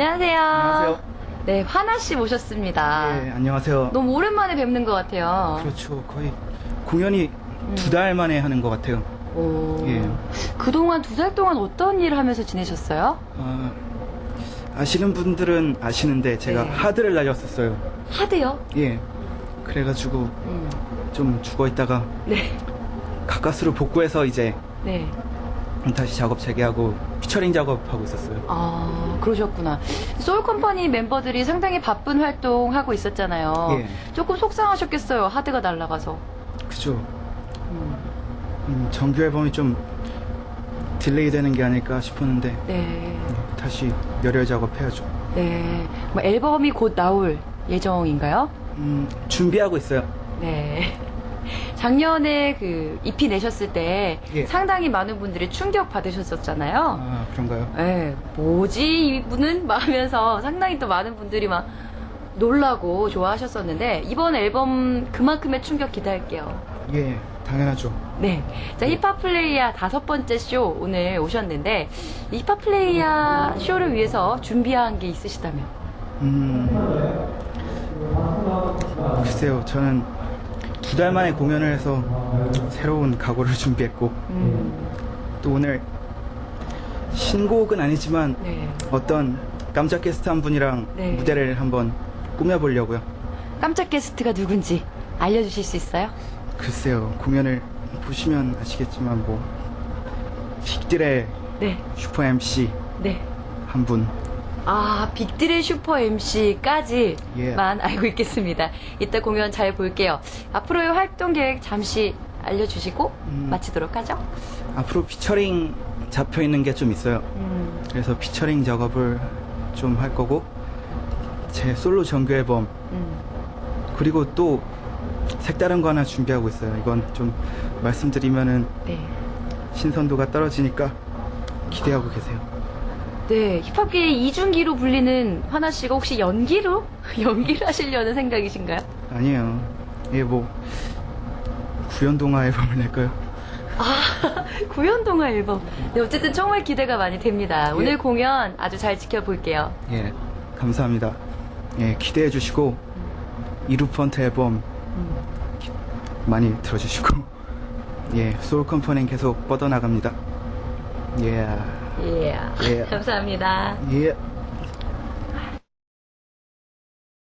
안녕하세요. 안녕하세요. 네, 화나 씨 모셨습니다. 예, 안녕하세요. 너무 오랜만에 뵙는 것 같아요. 그렇죠. 거의 공연이 음. 두달 만에 하는 것 같아요. 오. 예. 그동안 두 달 동안 어떤 일을 하면서 지내셨어요? 아, 아시는 분들은 아시는데 제가 네. 하드를 날렸었어요. 하드요? 예. 그래가지고 음. 좀 죽어 있다가 네. 가까스로 복구해서 이제 네. 다시 작업 재개하고 피처링 작업하고 있었어요. 아, 그러셨구나. 소울컴퍼니 멤버들이 상당히 바쁜 활동하고 있었잖아요. 예. 조금 속상하셨겠어요. 하드가 날라가서. 그죠. 음. 음, 정규 앨범이 좀 딜레이 되는 게 아닐까 싶었는데 네. 다시 열혈 작업해야죠. 네. 뭐 앨범이 곧 나올 예정인가요? 음, 준비하고 있어요. 네. 작년에 그 EP 내셨을 때 예. 상당히 많은 분들이 충격 받으셨었잖아요. 아, 그런가요? 네, 뭐지 이분은 막 하면서 상당히 또 많은 분들이 막 놀라고 좋아하셨었는데 이번 앨범 그만큼의 충격 기대할게요. 예, 당연하죠. 네. 자, 힙합 플레이야 다섯 번째 쇼 오늘 오셨는데 이 힙합 플레이야 쇼를 위해서 준비한 게 있으시다면? 음, 글쎄요, 저는 두 달 만에 공연을 해서 새로운 각오를 준비했고, 음, 또 오늘 신곡은 아니지만 네. 어떤 깜짝 게스트 한 분이랑 네. 무대를 한번 꾸며보려고요. 깜짝 게스트가 누군지 알려주실 수 있어요? 글쎄요, 공연을 보시면 아시겠지만 뭐 빅딜의 네. 슈퍼 MC 네. 한 분, 아, 빅드의 슈퍼 MC까지만 예. 알고 있겠습니다. 이따 공연 잘 볼게요. 앞으로의 활동 계획 잠시 알려주시고 음. 마치도록 하죠. 앞으로 피처링 잡혀 있는 게 좀 있어요. 음, 그래서 피처링 작업을 좀 할 거고 제 솔로 정규 앨범 음. 그리고 또 색다른 거 하나 준비하고 있어요. 이건 좀 말씀드리면은 네. 신선도가 떨어지니까 기대하고 계세요. 네, 힙합계의 이중기로 불리는 하나 씨가 혹시 연기로? 연기를 하시려는 생각이신가요? 아니에요. 이게 뭐 구연 동화 앨범을 낼까요? 아, 구연 동화 앨범. 네, 어쨌든 정말 기대가 많이 됩니다. 오늘 예. 공연 아주 잘 지켜볼게요. 예, 감사합니다. 예, 기대해 주시고 이루펀트 앨범 음. 많이 들어주시고 예, 소울 컴퍼니는 계속 뻗어나갑니다. 예, 예. 예. 감사합니다. 예.